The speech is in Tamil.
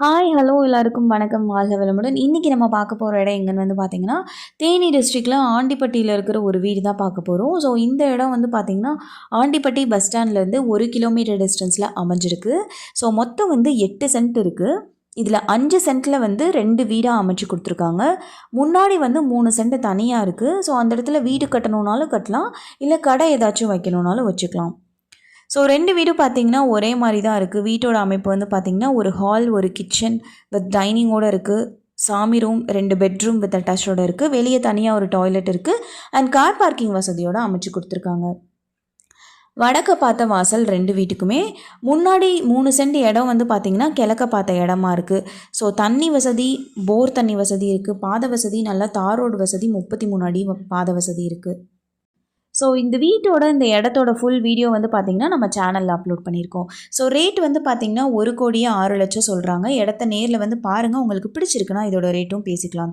ஹாய் ஹலோ எல்லாருக்கும் வணக்கம். வாழ்க வளமுடன். இன்றைக்கி நம்ம பார்க்க போகிற இடம் எங்கன்னு வந்து பார்த்திங்கன்னா தேனி டிஸ்ட்ரிக்டில் ஆண்டிப்பட்டியில் இருக்கிற ஒரு வீடு தான் பார்க்க போகிறோம் ஸோ இந்த இடம் வந்து பார்த்திங்கன்னா ஆண்டிப்பட்டி பஸ் ஸ்டாண்ட்லேருந்து ஒரு கிலோமீட்டர் டிஸ்டன்ஸில் அமைஞ்சிருக்கு. ஸோ மொத்தம் வந்து எட்டு சென்ட் இருக்குது இதில் அஞ்சு சென்ட்டில் வந்து ரெண்டு வீடாக அமைச்சு கொடுத்துருக்காங்க. முன்னாடி வந்து மூணு சென்ட் தனியாக இருக்குது ஸோ அந்த இடத்துல வீடு கட்டணுன்னாலும் கட்டலாம். இல்லை கடை ஏதாச்சும் வைக்கணுன்னாலும் வச்சுக்கலாம். ஸோ ரெண்டு வீடும் பார்த்தீங்கன்னா ஒரே மாதிரி தான் இருக்குது வீட்டோட அமைப்பு வந்து பார்த்திங்கன்னா ஒரு ஹால் ஒரு கிச்சன் வித் டைனிங்கோடு இருக்குது சாமி ரூம் ரெண்டு பெட்ரூம் வித் அட்டாச்சோட இருக்குது வெளியே தனியாக ஒரு டாய்லெட் இருக்குது அண்ட் கார் பார்க்கிங் வசதியோடு அமைச்சு கொடுத்துருக்காங்க. வடக்க பார்த்த வாசல் ரெண்டு வீட்டுக்குமே. முன்னாடி மூணு சென்ட் இடம் வந்து பார்த்திங்கன்னா கிழக்க பார்த்த இடமா இருக்குது ஸோ தண்ணி வசதி போர் தண்ணி வசதி இருக்குது பாத வசதி நல்லா தார் ரோடு வசதி முப்பத்தி மூணு அடி பாத வசதி இருக்குது ஸோ இந்த வீட்டோட இந்த இடத்தோட ஃபுல் வீடியோ வந்து பார்த்திங்கன்னா நம்ம சேனலில் அப்லோட் பண்ணியிருக்கோம். ஸோ ரேட் வந்து பார்த்திங்கன்னா ஒரு கோடியே ஆறு லட்சம் சொல்கிறாங்க இடத்த நேரில் வந்து பாருங்கள் உங்களுக்கு பிடிச்சிருக்குன்னா இதோட ரேட்டும் பேசிக்கலாம்.